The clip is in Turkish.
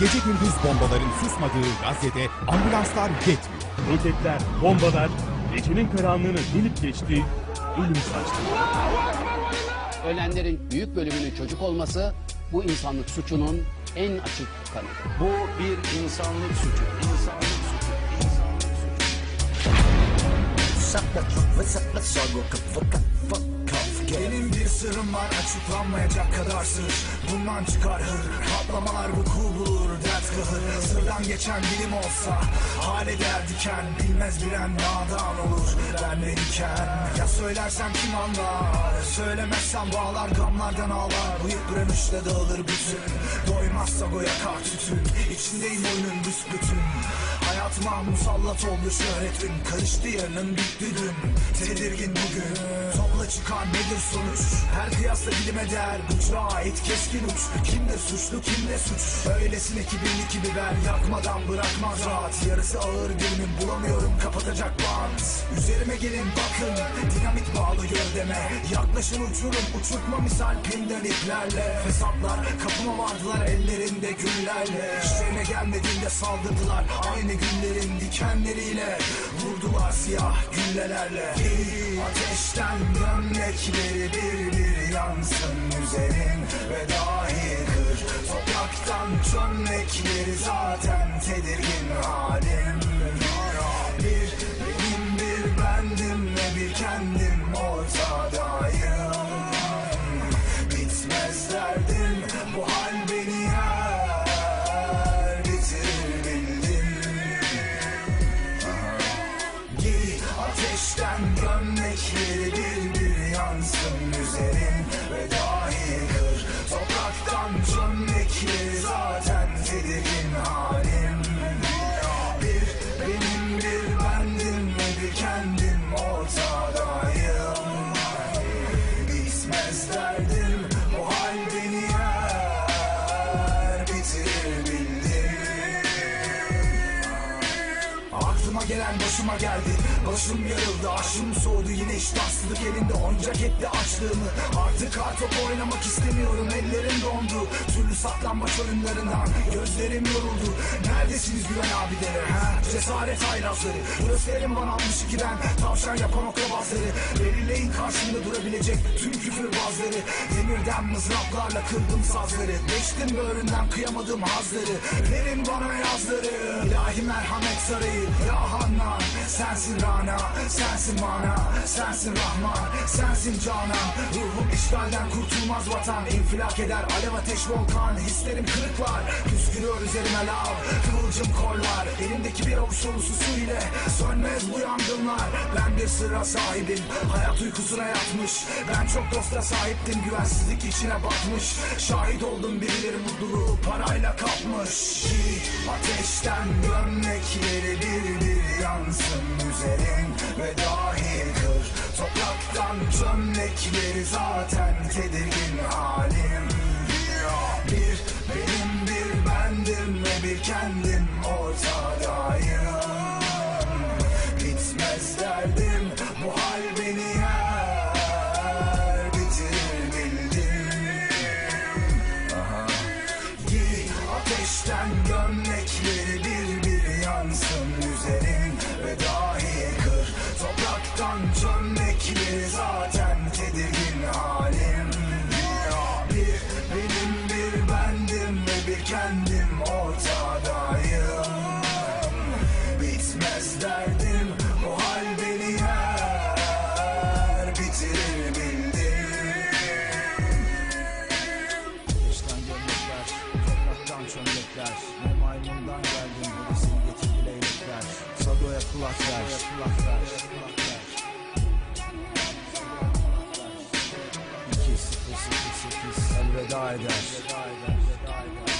Gece gündüz bombaların susmadığı Gazze'de ambulanslar yetmiyor. Roketler, bombalar gecenin karanlığını delip geçti, ölüm saçtı. Ölenlerin büyük bölümünün çocuk olması bu insanlık suçunun en açık kanıtı. Bu bir insanlık suçu. İnsanlık suçu. İnsanlık suçu. Sırrım var açıklanmayacak kadar sır. Bundan çıkar hır. Patlamalar vuku bulur dert kahır. Sırdan geçen bilim olsa Hale der diken. Bilmez bilen nadan olur Ben verirken Ya söylersem kim anlar? Söylemezsem bağlar gamlardan ağlar. Bıyık bremişle dağılır bütün. Doymazsa goya kar tütün. İçindeyim oyunun büsbütün. Hayatıma musallat oldu şöhretin Karıştı yarının bitti dün. Tedirgin bugün. Topla çıkan nedir sonuç Her kıyasla bilime değer Güçlü ait keskin uç. Kimdir suçlu kimde suç. Öylesine ki biber Yakmadan bırakmaz rahat. Yarısı ağır günün bulamıyorum kapatacak bant. Üzerime gelin bakın Dinamit bağlı gövdeme. Yaklaşın uçurum uçurtma misal pinden iplerle. Fesatlar kapıma vardılar ellerinde güllerle. İşlerine gelmediğinde saldırdılar Aynı günlerin dikenleriyle. Vurdular siyah güllelerle. Ateşten gömlekleri bir bir yansın üzerin Ve dahi kır Topraktan çömlekleri zaten tedirgin halim. Bir benim bir bendim ve bir kendim ortadayım gelen başıma geldi. Başım yarıldı aşım soğudu. Yine iştahsızlık elinde oyuncak etti açlığımı Artık kartop oynamak istemiyorum Ellerim dondu. Türlü saklambaç oyunlarından Gözlerim yoruldu. Neredesiniz güven abileri ha? Cesaret haylazları Gösterin bana 62'den Tavşan yapan okrabazları Belirleyin karşımda durabilecek Tüm küfürbazları Demirden mızraplarla kırdım sazları. Geçtim böğründen kıyamadım hazları. Verin bana yazları. İlahi merhamet sarayı. Ya Hanna Sensin Rana Sensin mana Sensin Rahman Sensin Canan. Ruhum işgalden kurtulmaz vatan İnfilak eder alev ateş volkan. Hislerim kırıklar Püskürüyor üzerime lav Kıvılcım kollar. Elimdeki bir avuç dolusu su ile Sönmez bu yangınlar. Ben bir sırra sahibim Hayat uykusuna yatmış. Ben çok dosta sahiptim Güvensizlik içine batmış. Şahit oldum birileri mutluluğu Parayla kapmış. Ateşten gömlekleri bir bir yansın üzerin Ve dahi kır. Topraktan çömlekleri zaten tedirgin halim topraktan çömlekleri zaten tedirgin halim. Bir benim bir bendim ve bir kendim ortadayım. Bitmez derdim bu hal beni yer. Bitirir bildim. Ateşten gömlekler, topraktan çömlekler. Ne maymundan geldim, hevesini getirdi leylekler Sadoya kulak ver, kulak ver, kulak ver Die, die, die.